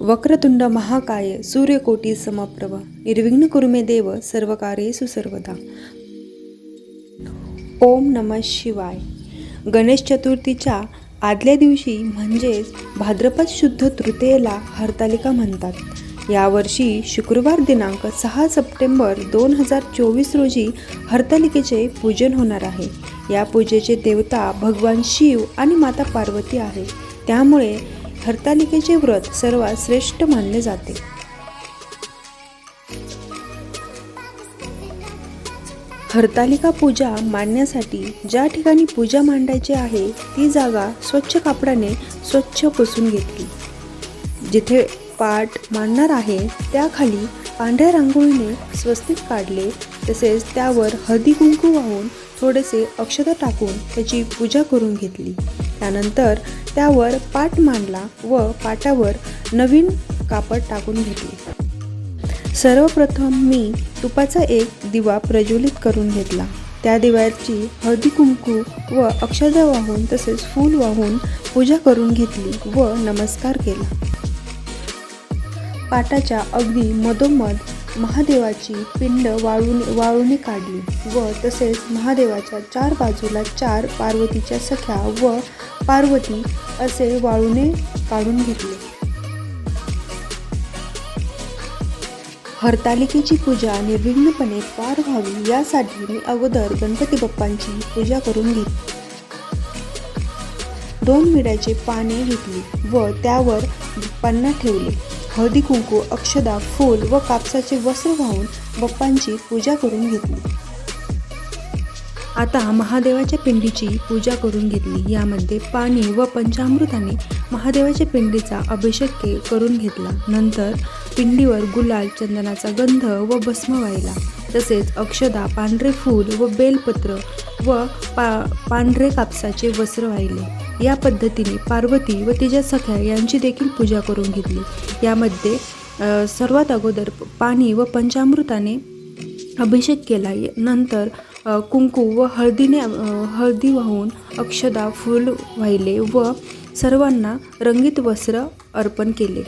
वक्रतुंड महाकाय सूर्यकोटी समप्रभ. निर्विघ्न कुरुमे देव सर्व कार्येषु सर्वदा. ओम नम शिवाय. गणेश चतुर्थीच्या आदल्या दिवशी म्हणजेच भाद्रपद शुद्ध तृतीयेला हरतालिका म्हणतात. यावर्षी शुक्रवार दिनांक सहा सप्टेंबर दोन हजार चोवीस रोजी हरतालिकेचे पूजन होणार आहे. या पूजेचे देवता भगवान शिव आणि माता पार्वती आहे. त्यामुळे हरतालिकेचे व्रत सर्वात श्रेष्ठ मानले जाते. हरतालिका पूजा मांडण्यासाठी ज्या ठिकाणी पूजा मांडायची आहे ती जागा स्वच्छ कापडाने स्वच्छ पुसून घेतली. जिथे पाट मांडणार आहे त्याखाली पांढऱ्या रांगोळीने स्वस्तिक काढले तसेच त्यावर हळदी कुंकू वाहून थोडेसे अक्षता टाकून त्याची पूजा करून घेतली. त्यानंतर त्यावर पाट मांडला व पाटावर नवीन कापड टाकून घेतले. सर्वप्रथम मी तुपाचा एक दिवा प्रज्वलित करून घेतला. त्या दिव्याची हळदी कुंकू व अक्षदा वाहून तसेच फूल वाहून पूजा करून घेतली व नमस्कार केला. पाटाच्या अगदी मधोमध महादेवाची पिंड वाळून वाळूने काढली व तसेच महादेवाच्या चार बाजूला चार पार्वतीच्या सख्या व पार्वती असे वाळूने काढून घेतले. हरतालिकेची पूजा निर्विघ्नपणे पार व्हावी यासाठी मी अगोदर गणपती बाप्पांची पूजा करून घेतली. दोन विड्याचे पाने घेतली व त्यावर बाप्पांना ठेवले. हळदी कुंकू अक्षदा फूल व कापसाचे वस्त्र वाहून बाप्पांची पूजा करून घेतली. आता महादेवाच्या पिंडीची पूजा करून घेतली. यामध्ये पाणी व पंचामृताने महादेवाच्या पिंडीचा अभिषेक के करून घेतला. नंतर पिंडीवर गुलाल चंदनाचा गंध व भस्म वाहिला तसेच अक्षदा पांढरे फूल व बेलपत्र व पा पांढरे कापसाचे वस्त्र वाहिले या पद्धतीने पार्वती व तिच्या सख्या यांची देखील पूजा करून घेतली. यामध्ये सर्वात अगोदर पाणी व पंचामृताने अभिषेक केला. नंतर कुंकू व हळदीने हळदी वाहून अक्षदा फूल वाहिले व सर्वांना रंगीत वस्त्र अर्पण केले.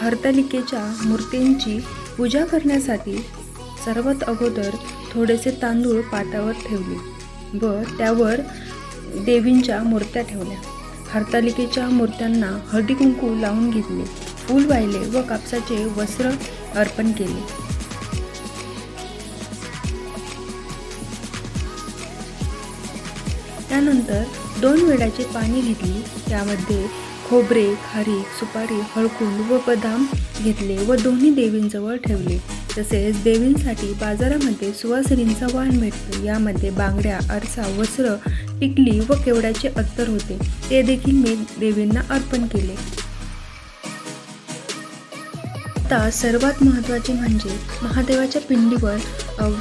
हरतालिकेच्या मूर्तींची पूजा करण्यासाठी सर्वात अगोदर थोडेसे तांदूळ पाटावर ठेवले व त्यावर देवींच्या मूर्त्या ठेवल्या. हरतालिकेच्या मूर्त्यांना हळदी कुंकू लावून घेतले. फूल वाहिले व कापसाचे वस्त्र अर्पण केले. त्यानंतर दोन वेळाचे पाणी घेतली. त्यामध्ये खोबरे खारीक सुपारी हळकुंड व बदाम घेतले व दोन्ही देवींजवळ ठेवले. तसेच देवींसाठी बाजारामध्ये सुवासिनींचा वाण भेटतो. यामध्ये बांगड्या आरसा वस्त्र टिकली व केवड्याचे अत्तर होते. ते देखील मी देवींना अर्पण केले. आता सर्वात महत्त्वाचे म्हणजे महादेवाच्या पिंडीवर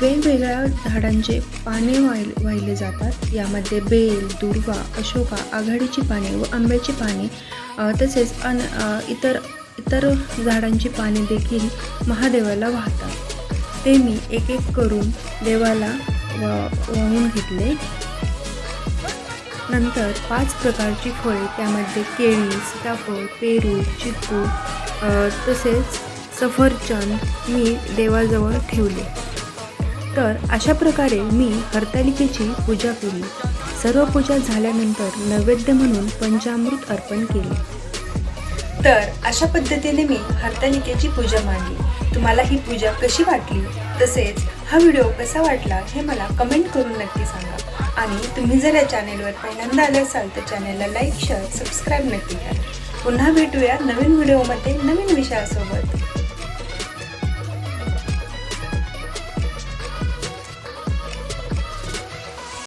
वेगवेगळ्या झाडांचे पाने वाहि वाहिले जातात. यामध्ये बेल दुर्वा अशोका आघाडीची पाने व आंब्याची पाने तसेच अन इतर इतर झाडांची पाने देखील महादेवाला वाहतात. ते मी एक एक करून देवाला वाहून घेतले. नंतर पाच प्रकारची फळे त्यामध्ये केळी सीताफळ पेरू चिकू तसेच सफरचंद मी देवाजवळ ठेवले. तर अशा प्रकारे मी हरतालिकेची पूजा केली. सर्व पूजा झाल्यानंतर नैवेद्य म्हणून पंचामृत अर्पण केले. तर अशा पद्धतीने मी हरतालिकेची पूजा मांडली. तुम्हाला ही पूजा कशी वाटली? तसेच हा व्हिडिओ कसा वाटला हे मला कमेंट करून नक्की सांगा. आणि तुम्ही जर या चॅनेलवर पहिल्यांदा आले असाल तर चॅनेलला लाईक शेअर सबस्क्राईब नक्की करा. पुन्हा भेटूया नवीन व्हिडिओमध्ये नवीन विषयासोबत.